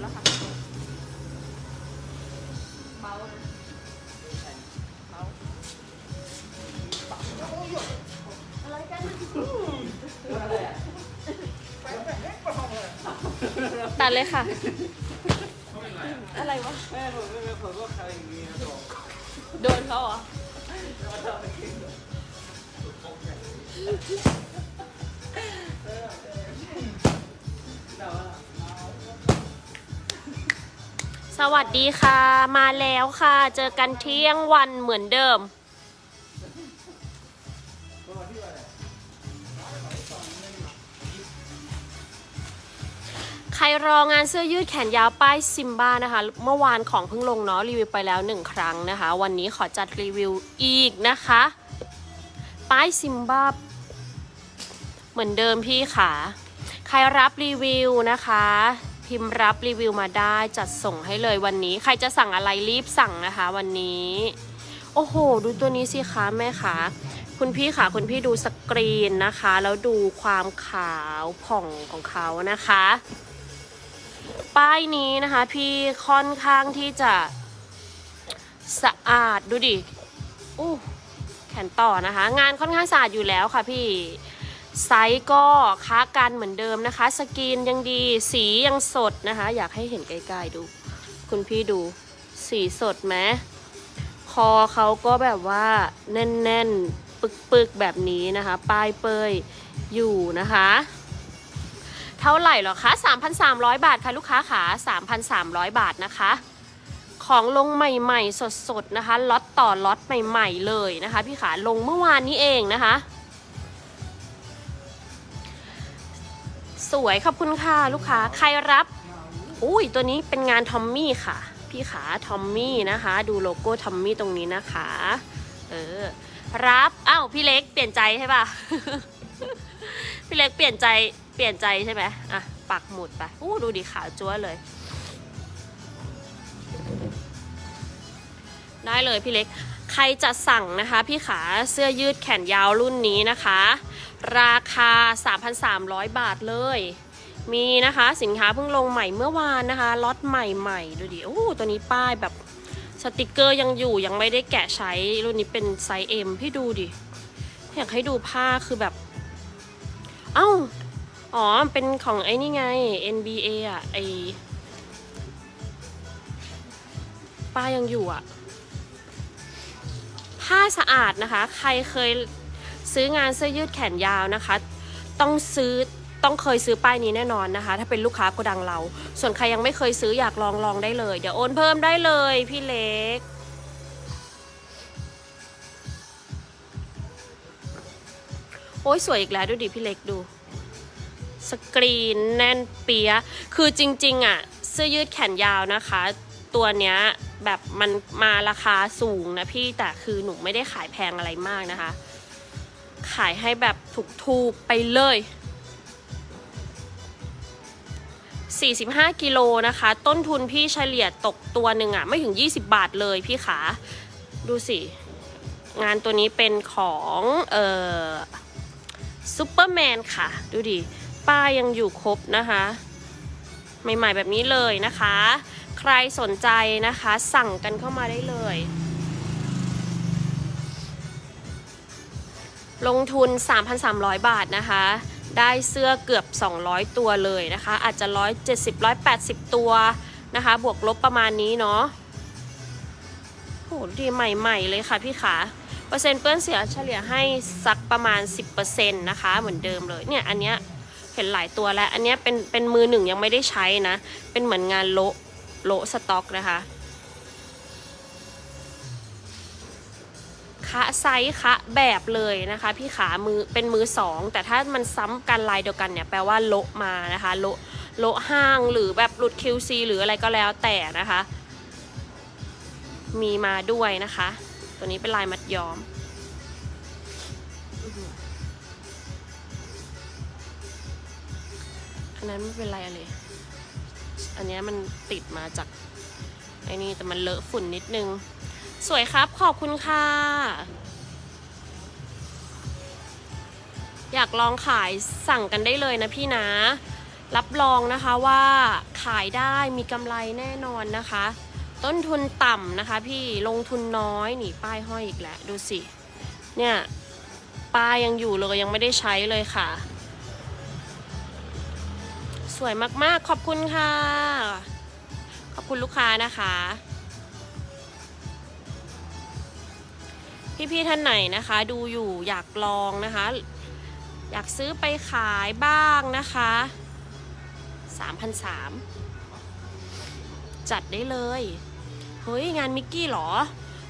แล้วค่ะเบานะเบาอะไรกันตัดเลยค่ะ อะไรวะ แม่ผมไม่เป็นคนก็ใครอย่างนี้นะบอกโดนเขาเหรอ สวัสดีค่ะ มาแล้วค่ะ เจอกันเที่ยงวันเหมือนเดิม ใครรองานเสื้อยืดแขนยาวป้ายซิมบ้านะคะ เมื่อวานของเพิ่งลงเนาะรีวิวไปแล้วหนึ่งครั้งนะคะ วันนี้ขอจัดรีวิวอีกนะคะ ป้ายซิมบ้าเหมือนเดิมพี่ค่ะ ใครรับรีวิวนะคะ พิมพ์รับรีวิวมาได้จัดส่งให้เลยวันนี้ ใครจะสั่งอะไรรีบสั่งนะคะ วันนี้ โอ้โห ดูตัวนี้สิคะแม่คะคุณพี่ค่ะคุณพี่ดูสกรีนนะคะ แล้วดูความขาวผ่องของเขานะคะ ป้ายนี้นะคะพี่ค่อนข้างที่จะสะอาดดูดิอู้แขนต่อนะคะ งานค่อนข้างสะอาดอยู่แล้วค่ะพี่ ไซส์ก็ค้ากันเหมือนเดิมนะคะ สกรีนยังดีสียังสดนะคะ อยากให้เห็นใกล้ๆดู คุณพี่ดู สีสดไหมคอเขาก็แบบว่าแน่นๆ ปึกๆ แบบนี้นะคะป้ายเปยอยู่นะคะ เท่าไหร่หรอคะ 3,300 บาทค่ะลูกค้าขา3,300 บาทนะคะ ของลงใหม่ๆ สดๆ นะคะล็อตต่อล็อตใหม่ ๆ เลยนะคะ พี่ขาลงเมื่อวานนี้เองนะคะ สวยขอบคุณค่ะลูกค้าใครรับ อุ้ยตัวนี้เป็นงานทอมมี่ค่ะ พี่ขาทอมมี่นะคะ ดูโลโก้ทอมมี่ตรงนี้นะคะ เออ รับอ้าวพี่เล็กเปลี่ยนใจใช่ป่ะ พี่เล็กเปลี่ยนใจเปลี่ยนใจใช่ไหมอะปักหมุดไปอู้ดูดิขาวจั๊วเลย ได้เลยพี่เล็ก ใครจะสั่งนะคะพี่ขาเสื้อยืดแขนยาวรุ่นนี้นะคะ ราคา 3,300 บาทเลย มีนะคะสินค้าเพิ่งลงใหม่เมื่อวานนะคะล็อตใหม่ๆ ดูดิโอ้ตัวนี้ป้ายแบบสติกเกอร์ยังอยู่ยังไม่ได้แกะใช้รุ่นนี้เป็นไซส์ M พี่ดูดิ อยากให้ดูผ้าคือแบบ เอ้า อ๋อ เป็นของไอ้นี่ไง NBA อะไอป้ายังอยู่อะ ผ้าสะอาดนะคะ ใครเคยซื้องานเสื้อยืดแขนยาวนะคะ ต้องซื้อต้องเคยซื้อป้ายนี้แน่นอนนะคะ ถ้าเป็นลูกค้าโกดังเรา ส่วนใครยังไม่เคยซื้ออยากลองลองได้เลย เดี๋ยวโอนเพิ่มได้เลยพี่เล็ก โอ้ยสวยอีกแล้วดูดิพี่เล็กดู สกรีนแน่นเปียคือจริง ๆอะ เสื้อยืดแขนยาวนะคะ ตัวเนี้ยแบบมันมาราคาสูงนะพี่แต่คือหนูไม่ได้ขายแพงอะไรมากนะคะ ขายให้แบบถูกๆไปเลย 45 กิโลนะคะ ต้นทุนพี่เฉลี่ยตกตัวหนึ่งอะไม่ถึง 20 บาทเลยพี่ขาดูสิ งานตัวนี้เป็นของเอ่อซูเปอร์แมนค่ะ ดูดิ ป้ายยังอยู่ครบนะคะ ใหม่ๆแบบนี้เลยนะคะ ใครสนใจนะคะ สั่งกันเข้ามาได้เลย ลงทุน 3,300 บาทนะคะ ได้เสื้อเกือบ 200 ตัวเลยนะคะ อาจจะ 170 180 ตัวนะคะ บวกลบประมาณนี้เนาะโหดีใหม่ ๆ เลยค่ะพี่ขาเปอร์เซ็นต์เปื้อนเสียเฉลี่ยให้สักประมาณ 10%นะคะ เหมือนเดิมเลยเนี่ยอันเนี้ยเห็นหลายตัวแล้ว อันเนี้ยเป็นเป็นมือหนึ่งยังไม่ได้ใช้นะ เป็นเหมือนงานโละ โละสต็อกนะคะคะไซส์คะแบบเลยนะคะ พี่ขามือเป็นมือสองแต่ถ้ามันซ้ำกันลายเดียวกันเนี่ยแปลว่าโละมานะคะโละโละห้างหรือแบบหลุด QC หรืออะไรก็แล้วแต่นะคะ มีมาด้วยนะคะ ตัวนี้เป็นลายมัดย้อม อันนั้นไม่เป็นไรอะไร อันนี้มันติดมาจากไอ้นี่แต่มันเลอะฝุ่นนิดนึง สวยครับขอบคุณค่ะ อยากลองขายสั่งกันได้เลยนะพี่นะ รับรองนะคะว่าขายได้มีกำไรแน่นอนนะคะ ต้นทุนต่ำนะคะ พี่ลงทุนน้อยหนีป้ายห้อยอีกแล้วดูสิ เนี่ยป้ายยังอยู่เลยยังไม่ได้ใช้เลยค่ะ สวยมากๆ ขอบคุณค่ะ ขอบคุณลูกค้านะคะ พี่ๆท่านไหนนะคะ ดูอยู่อยากลองนะคะ อยากซื้อไปขายบ้างนะคะ3,003จัดได้เลย เฮ้ย งานมิกกี้เหรอ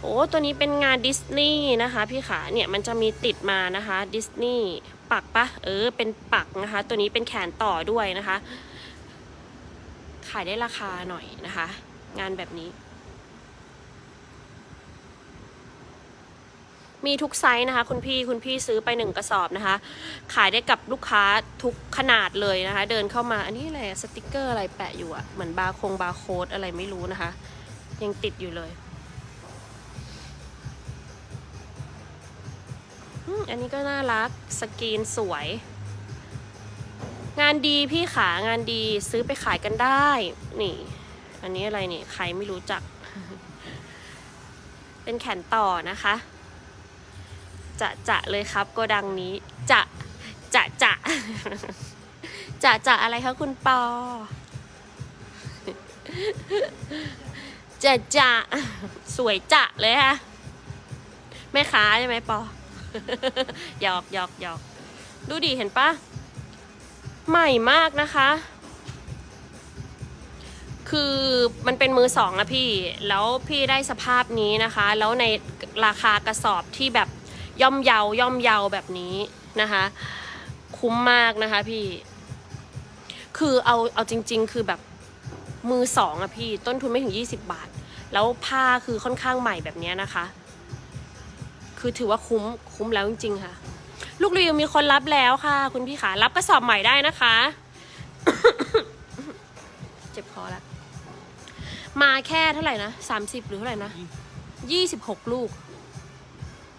โอ้ ตัวนี้เป็นงานดิสนีย์นะคะ พี่ขาเนี่ย มันจะมีติดมานะคะ ดิสนีย์ ปักปะเออ เป็นปักนะคะ ตัวนี้เป็นแขนต่อด้วยนะคะ ขายได้ราคาหน่อยนะคะ งานแบบนี้ มีทุกไซส์นะคะ คุณพี่คุณพี่ซื้อไปหนึ่งกระสอบนะคะ ขายได้กับลูกค้าทุกขนาดเลยนะคะ เดินเข้ามาอันนี้อะไรสติกเกอร์อะไรแปะอยู่อะเหมือนบาร์คงบาร์โค้ดอะไรไม่รู้นะคะ ยังติดอยู่เลย อันนี้ก็น่ารัก สกรีนสวย งานดีพี่ขางานดีซื้อไปขายกันได้ นี่ อันนี้อะไรนี่ ใครไม่รู้จัก เป็นแขนต่อนะคะ จะจะเลยครับโกดังนี้ จะจะจะจะจะอะไรคะคุณปอ จะจะสวยจะเลยค่ะแม่ค้าใช่ไหมปอ หยอกหยอกหยอกดูดิเห็นปะใหม่มากนะคะ คือมันเป็นมือสองนะพี่ แล้วพี่ได้สภาพนี้นะคะ แล้วในราคากระสอบที่แบบย่อมเยาย่อมเยาแบบนี้นะคะ คุ้มมากนะคะพี่ คือเอาเอาจริง ๆ คือแบบมือสองอะพี่ ต้นทุนไม่ถึง 20 บาท แล้วผ้าคือค่อนข้างใหม่แบบเนี้ยนะคะ คือถือว่าคุ้มคุ้มแล้วจริงๆค่ะ ลูกรีวิวมีคนรับแล้วค่ะ คุณพี่ขารับกระสอบใหม่ได้นะคะ เจ็บคอแล้วมาแค่เท่าไหร่นะสามสิบหรือเท่าไหร่นะยี่สิบหกลูก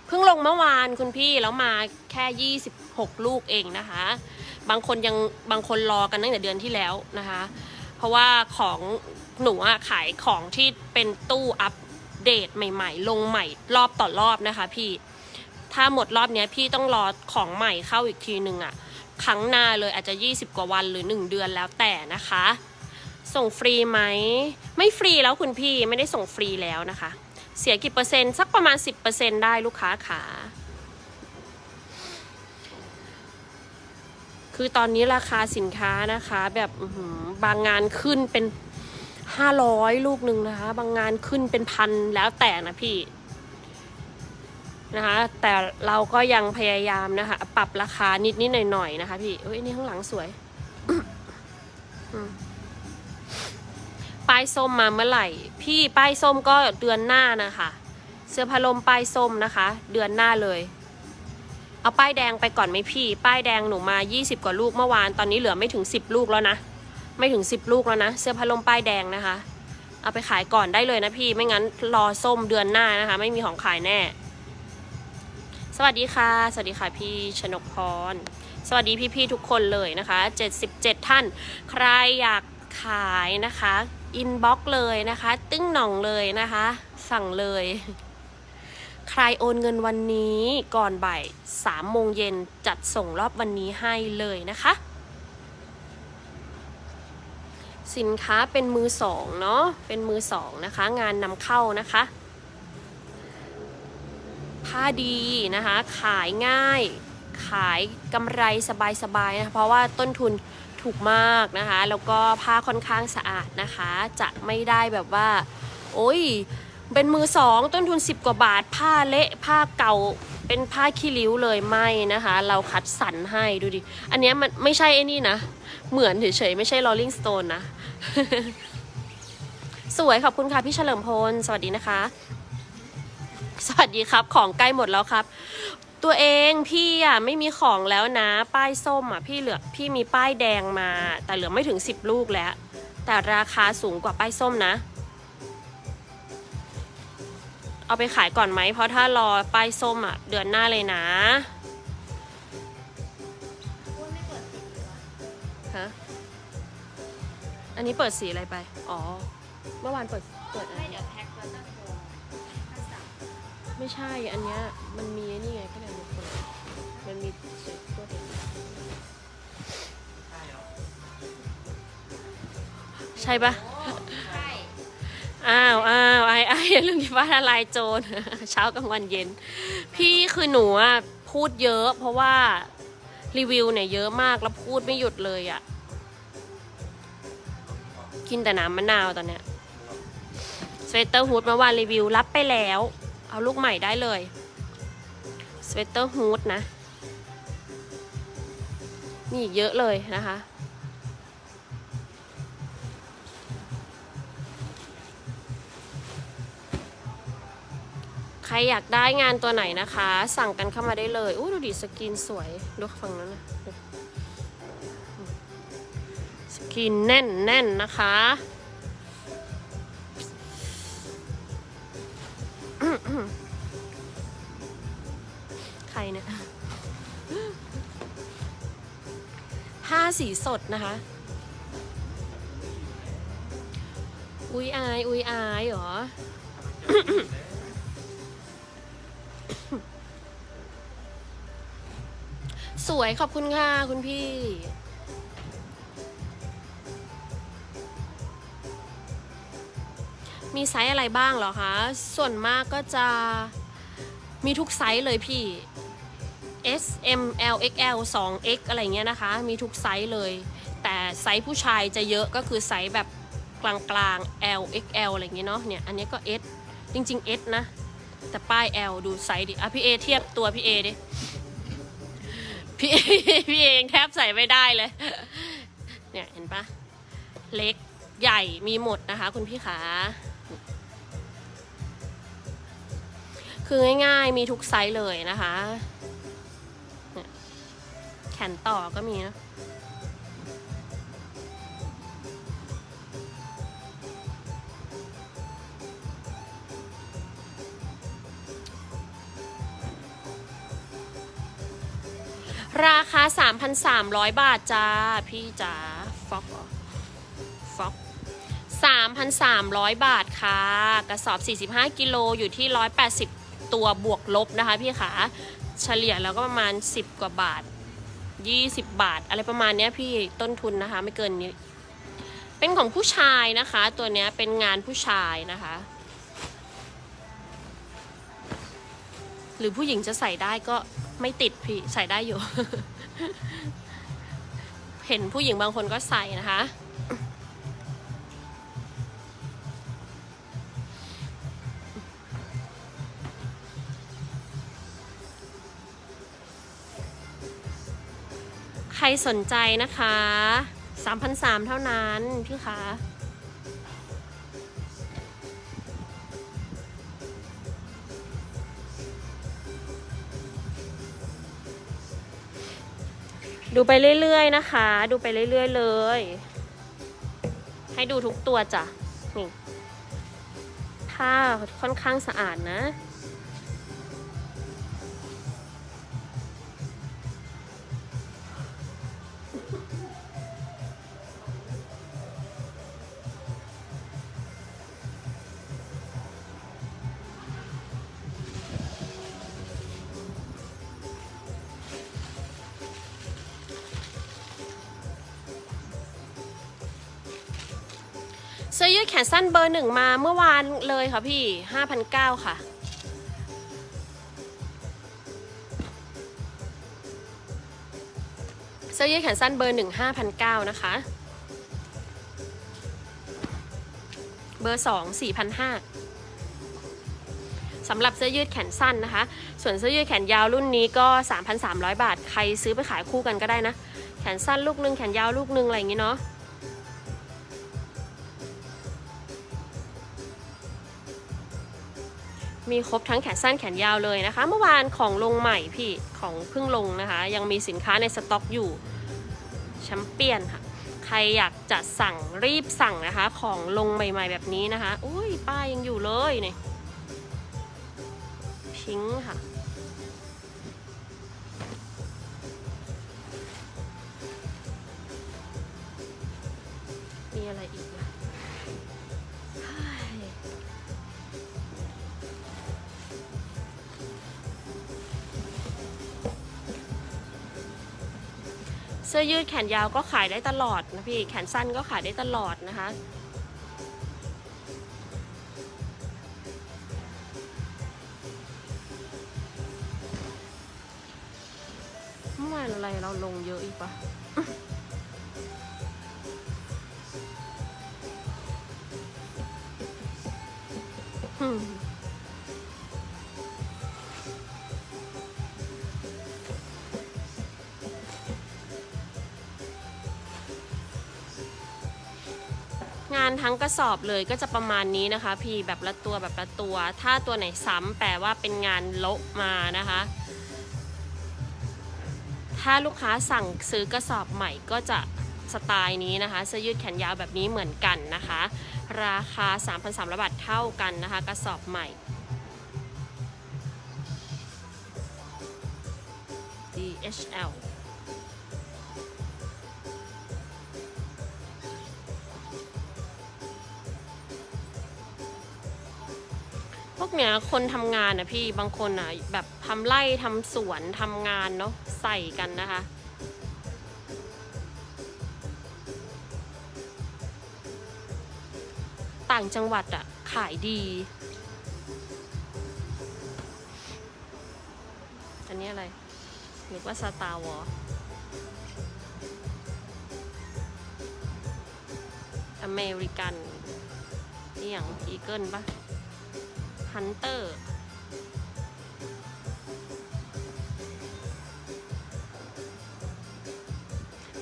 เพิ่งลงเมื่อวานคุณพี่แล้วมาแค่ยี่สิบหกลูกเองนะคะ บางคนยังบางคนรอกันตั้งแต่เดือนที่แล้วนะคะ เพราะว่าของหนูอะขายของที่เป็นตู้อัป เดตใหม่ ๆ ลงใหม่รอบต่อรอบนะคะ พี่ ถ้าหมดรอบเนี้ยพี่ต้องรอของใหม่เข้าอีกทีหนึ่งอะครั้งหน้าเลยอาจจะ 20 กว่าวันหรือ 1 เดือนแล้วแต่นะคะ ส่งฟรีไหม ไม่ฟรีแล้วคุณพี่ไม่ได้ส่งฟรีแล้วนะคะ เสียกี่เปอร์เซ็นต์สักประมาณ 10%ได้ลูกค้าขาคือตอนนี้ราคาสินค้านะคะ แบบบางงานขึ้นเป็น 500ลูกหนึ่งนะคะ บางงานขึ้นเป็นพันแล้วแต่นะพี่นะคะ แต่เราก็ยังพยายามนะคะ ปรับราคานิดนิดหน่อยหน่อยๆนะคะ พี่เอ้ยนี่ข้างหลังสวยป้ายส้มมาเมื่อไหร่ พี่ป้ายส้มก็เดือนหน้านะคะ เสื้อพาลมป้ายส้มนะคะ เดือนหน้าเลย เอาป้ายแดงไปก่อนไหมพี่ ป้ายแดงหนูมา 20 กว่าลูกเมื่อวานตอนนี้เหลือไม่ถึง 10 ลูกแล้วนะ ไม่ถึง 10 ลูกแล้วนะ เสื้อพาลมป้ายแดงนะคะ เอาไปขายก่อนได้เลยนะพี่ ไม่งั้นรอส้มเดือนหน้านะคะ ไม่มีของขายแน่ สวัสดีค่ะ สวัสดีค่ะพี่ชนกพร สวัสดีพี่ๆทุกคนเลยนะคะ 77 ท่าน ใครอยากขายนะคะ อินบ็อกเลยนะคะ ตึ้งหน่องเลยนะคะ สั่งเลย ใครโอนเงินวันนี้ก่อนบ่าย3โมงเย็นจัดส่งรอบวันนี้ให้เลยนะคะ สินค้าเป็นมือสองเนาะเป็นมือสองนะคะ งานนำเข้านะคะ ผ้าดีนะคะ ขายง่าย ขายกำไรสบายๆนะะเพราะว่าต้นทุนถูกมากนะคะ แล้วก็ผ้าค่อนข้างสะอาดนะคะ จะไม่ได้แบบว่า โอ้ยเป็นมือสองต้นทุน 10 กว่าบาท ผ้าเละผ้าเก่าเป็นผ้าขี้ริ้วเลยไม่นะคะ เราคัดสรรให้ดูดิ อันเนี้ยมันไม่ใช่ไอ้นี่นะ เหมือนเฉยๆไม่ใช่ Rolling Stone นะ สวยขอบคุณค่ะพี่เฉลิมพล สวัสดีนะคะ สวัสดีครับ ของใกล้หมดแล้วครับ ตัวเองพี่อะไม่มีของแล้วนะ ป้ายส้มอะพี่เหลือพี่มีป้ายแดงมา แต่เหลือไม่ถึง10ลูกแล้ว แต่ราคาสูงกว่าป้ายส้มนะ เอาไปขายก่อนไหมเพราะถ้ารอป้ายส้มอะเดือนหน้าเลยนะ อันนี้เปิดสีอะไรไป อ๋อ เมื่อวานเปิด เปิดอะไร ไม่เดี๋ยวแพ็คแล้วจะโทรถ้าสั่งไม่ใช่ อันเนี้ยมันมีไอ้นี่ไงก็เลยมาเปิดมันมีสีตัวเดียวใช่ปะ ใช่อ้าวอ้าวไอ้ไอ้อย่าลืมคิดว่าละลายโจร เช้ากลางวันเย็น พี่คือหนูอะพูดเยอะ เพราะว่ารีวิวเนี่ยเยอะมากแล้วพูดไม่หยุดเลยอะ กินแต่น้ำมะนาวตอนเนี้ยสเวตเตอร์ฮูดเมื่อวานรีวิวรับไปแล้ว เอาลูกใหม่ได้เลยสเวตเตอร์ฮูดนะมีอีกเยอะเลยนะคะ ใครอยากได้งานตัวไหนนะคะ สั่งกันเข้ามาได้เลยอู้ดูดิสกินสวย ดูฝั่งนั้นนะ สกินแน่นแน่นนะคะ ใครเนี่ยผ้าสีสดนะคะ อุ้ยอาย อุ้ยอายเหรอสวยขอบคุณค่ะ คุณพี่ มีไซส์อะไรบ้างเหรอคะ ส่วนมากก็จะมีทุกไซส์เลยพี่ S M L X L 2 X อะไรเงี้ยนะคะ มีทุกไซส์เลย แต่ไซส์ผู้ชายจะเยอะก็คือไซส์แบบกลางๆ L X L อะไรเงี้ยเนาะ เนี่ย อันนี้ก็ S จริงๆ S นะ แต่ป้าย L ดูไซส์ดิ อะพี่เอเทียบตัวพี่เอดิ พี่พี่เองแทบใส่ไม่ได้เลย เนี่ยเห็นปะเล็กใหญ่มีหมดนะคะคุณพี่ขา คือง่ายๆมีทุกไซส์เลยนะคะ แขนต่อก็มีนะราคา 3,300 บาทจ้า พี่จ๋าฟ็อกฟ็อก3,300 บาท ค่ะ กระสอบ 45 กิโลอยู่ที่ 180 ตัวบวกลบนะคะพี่ขาเฉลี่ยแล้วก็ประมาณ 10 กว่าบาท 20 บาท อะไรประมาณเนี้ยพี่ต้นทุนนะคะ ไม่เกินนี้ เป็นของผู้ชายนะคะ ตัวเนี้ยเป็นงานผู้ชายนะคะ หรือผู้หญิงจะใส่ได้ก็ไม่ติดพี่ใส่ได้อยู่ เห็นผู้หญิงบางคนก็ใส่นะคะ ใครสนใจนะคะ3,300เท่านั้นพี่คะดูไปเรื่อยๆนะคะ ดูไปเรื่อยๆเลย ให้ดูทุกตัวจ้ะ นี่ ผ้าค่อนข้างสะอาดนะ เสื้อยืดแขนสั้นเบอร์หนึ่งมาเมื่อวานเลยค่ะพี่ห้าพันเก้าค่ะ เสื้อยืดแขนสั้นเบอร์หนึ่งห้าพันเก้านะคะ เบอร์สองสี่พันห้าสำหรับเสื้อยืดแขนสั้นนะคะ ส่วนเสื้อยืดแขนยาวรุ่นนี้ก็ 3,300 บาท ใครซื้อไปขายคู่กันก็ได้นะ แขนสั้นลูกหนึง แขนยาวลูกหนึง อะไรอย่างงี้เนาะ มีครบทั้งแขนสั้นแขนยาวเลยนะคะ เมื่อวานของลงใหม่พี่ของเพิ่งลงนะคะ ยังมีสินค้าในสต็อกอยู่แชมเปี้ยนค่ะ ใครอยากจะสั่งรีบสั่งนะคะ ของลงใหม่ ๆ แบบนี้นะคะอุ้ยป้ายยังอยู่เลยเนี่ยพิงค่ะ มีอะไรอีก เสื้อยืดแขนยาวก็ขายได้ตลอดนะพี่แขนสั้นก็ขายได้ตลอดนะคะ เมื่อวานอะไรเราลงเยอะอีกปะ งานทั้งกระสอบเลยก็จะประมาณนี้นะคะ พี่แบบละตัวแบบละตัว ถ้าตัวไหนซ้ำแปลว่าเป็นงานโละมานะคะ ถ้าลูกค้าสั่งซื้อกระสอบใหม่ก็จะสไตล์นี้นะคะเสื้อยืดแขนยาวแบบนี้เหมือนกันนะคะ ราคา 3,300 บาทเท่ากันนะคะ กระสอบใหม่ DHL พวกเนี้ยคนทำงานนะพี่บางคนอะแบบทำไร่ทำสวนทำงานเนาะใส่กันนะคะ ต่างจังหวัดอะขายดี อันนี้อะไรนึกว่าสตาร์วอร์อเมริกันนี่อย่างอีเกิลปะ ฮันเตอร์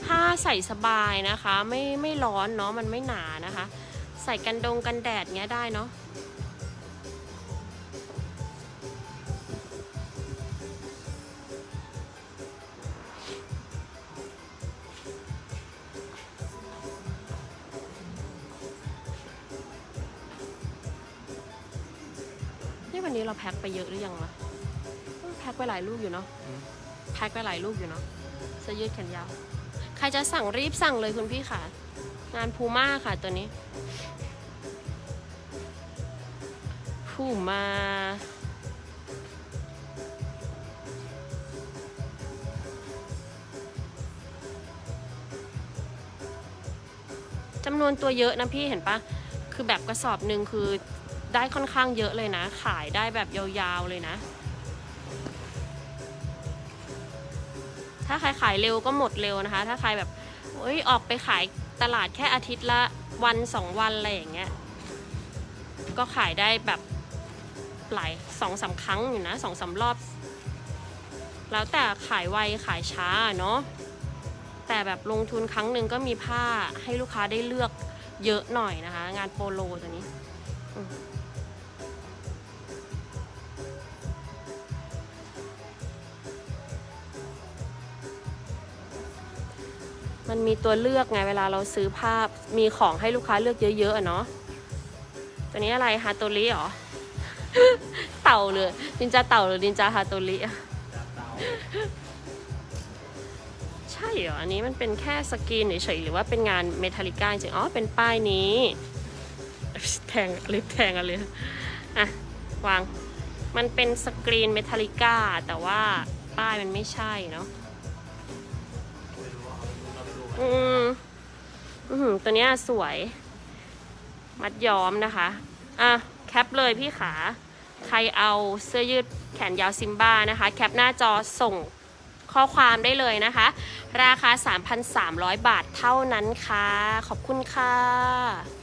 ผ้าใส่สบายนะคะ ไม่ไม่ร้อนเนาะมันไม่หนานะคะ ใส่กันดงกันแดดเงี้ยได้เนาะ ไปเยอะหรือยังวะเออแพ็คไปหลายลูกอยู่เนาะแพ็คไปหลายลูกอยู่เนาะเสื้อยืดแขนยาวใครจะสั่งรีบสั่งเลยคุณพี่ค่ะ งานพูม่าค่ะตัวนี้พูม่าจำนวนตัวเยอะนะพี่เห็นปะ คือแบบกระสอบหนึ่งคือ ได้ค่อนข้างเยอะเลยนะ ขายได้แบบยาวๆเลยนะ ถ้าใครขายเร็วก็หมดเร็วนะคะ ถ้าใครแบบเอ้ยออกไปขายตลาดแค่อาทิตย์ละวันสองวันอะไรอย่างเงี้ย ก็ขายได้แบบหลายสองสามครั้งอยู่นะสองสามรอบ แล้วแต่ขายไวขายช้าเนาะแต่แบบลงทุนครั้งหนึ่งก็มีผ้าให้ลูกค้าได้เลือกเยอะหน่อยนะคะ งานโปโลตัวนี้ มันมีตัวเลือกไงเวลาเราซื้อผ้ามีของให้ลูกค้าเลือกเยอะๆเนาะตัวนี้อะไรฮาโตริเหรอ เต่าเลยนินจาเต่าหรือนินจาฮาโตริใช่เหรอ อันนี้มันเป็นแค่สกรีนเฉยๆหรือว่าเป็นงานเมทัลลิก้าจริงอ๋อเป็นป้ายนี้แทงเล็บแทงกันเลยอะ วาง มันเป็นสกรีนเมทัลลิก้าแต่ว่าป้ายมันไม่ใช่เนาะ อืมอืมตัวเนี้ยสวย มัดย้อมนะคะ อะ แคปเลยพี่ขา ใครเอาเสื้อยืดแขนยาวซิมบ้านะคะ แคปหน้าจอส่งข้อความได้เลยนะคะ ราคา 3,300 บาทเท่านั้นค่ะ ขอบคุณค่ะ